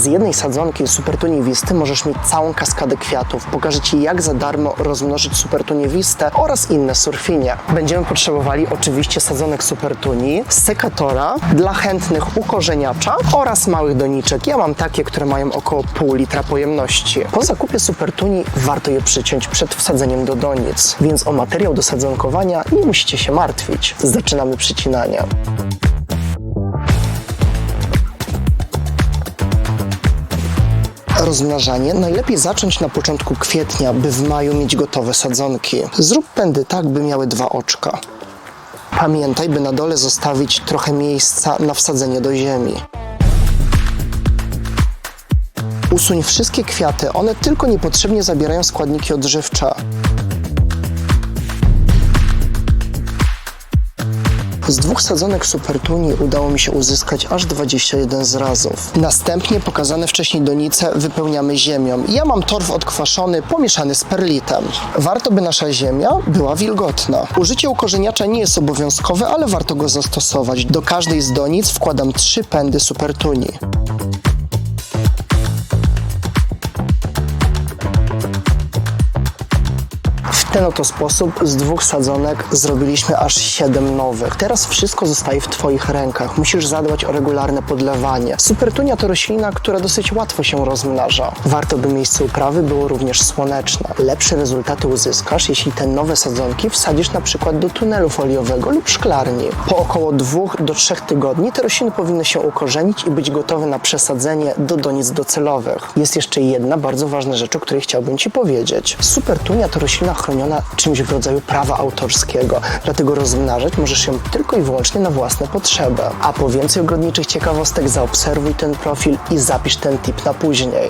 Z jednej sadzonki supertuniwisty możesz mieć całą kaskadę kwiatów. Pokażę Ci, jak za darmo rozmnożyć supertuniwistę oraz inne surfinie. Będziemy potrzebowali oczywiście sadzonek supertuni, sekatora dla chętnych ukorzeniacza oraz małych doniczek. Ja mam takie, które mają około pół litra pojemności. Po zakupie supertuni warto je przyciąć przed wsadzeniem do donic, więc o materiał do sadzonkowania nie musicie się martwić. Zaczynamy przycinanie. Rozmnażanie najlepiej zacząć na początku kwietnia, by w maju mieć gotowe sadzonki. Zrób pędy tak, by miały dwa oczka. Pamiętaj, by na dole zostawić trochę miejsca na wsadzenie do ziemi. Usuń wszystkie kwiaty, one tylko niepotrzebnie zabierają składniki odżywcze. Z dwóch sadzonek supertuni udało mi się uzyskać aż 21 zrazów. Następnie pokazane wcześniej donice wypełniamy ziemią. Ja mam torf odkwaszony pomieszany z perlitem. Warto, by nasza ziemia była wilgotna. Użycie ukorzeniacza nie jest obowiązkowe, ale warto go zastosować. Do każdej z donic wkładam trzy pędy supertuni. W ten oto sposób z dwóch sadzonek zrobiliśmy aż siedem nowych. Teraz wszystko zostaje w Twoich rękach. Musisz zadbać o regularne podlewanie. Supertunia to roślina, która dosyć łatwo się rozmnaża. Warto, by miejsce uprawy było również słoneczne. Lepsze rezultaty uzyskasz, jeśli te nowe sadzonki wsadzisz na przykład do tunelu foliowego lub szklarni. Po około dwóch do trzech tygodni te rośliny powinny się ukorzenić i być gotowe na przesadzenie do donic docelowych. Jest jeszcze jedna bardzo ważna rzecz, o której chciałbym Ci powiedzieć. Supertunia to roślina chroniona czymś w rodzaju prawa autorskiego, dlatego rozmnażać możesz ją tylko i wyłącznie na własne potrzeby. A po więcej ogrodniczych ciekawostek zaobserwuj ten profil i zapisz ten tip na później.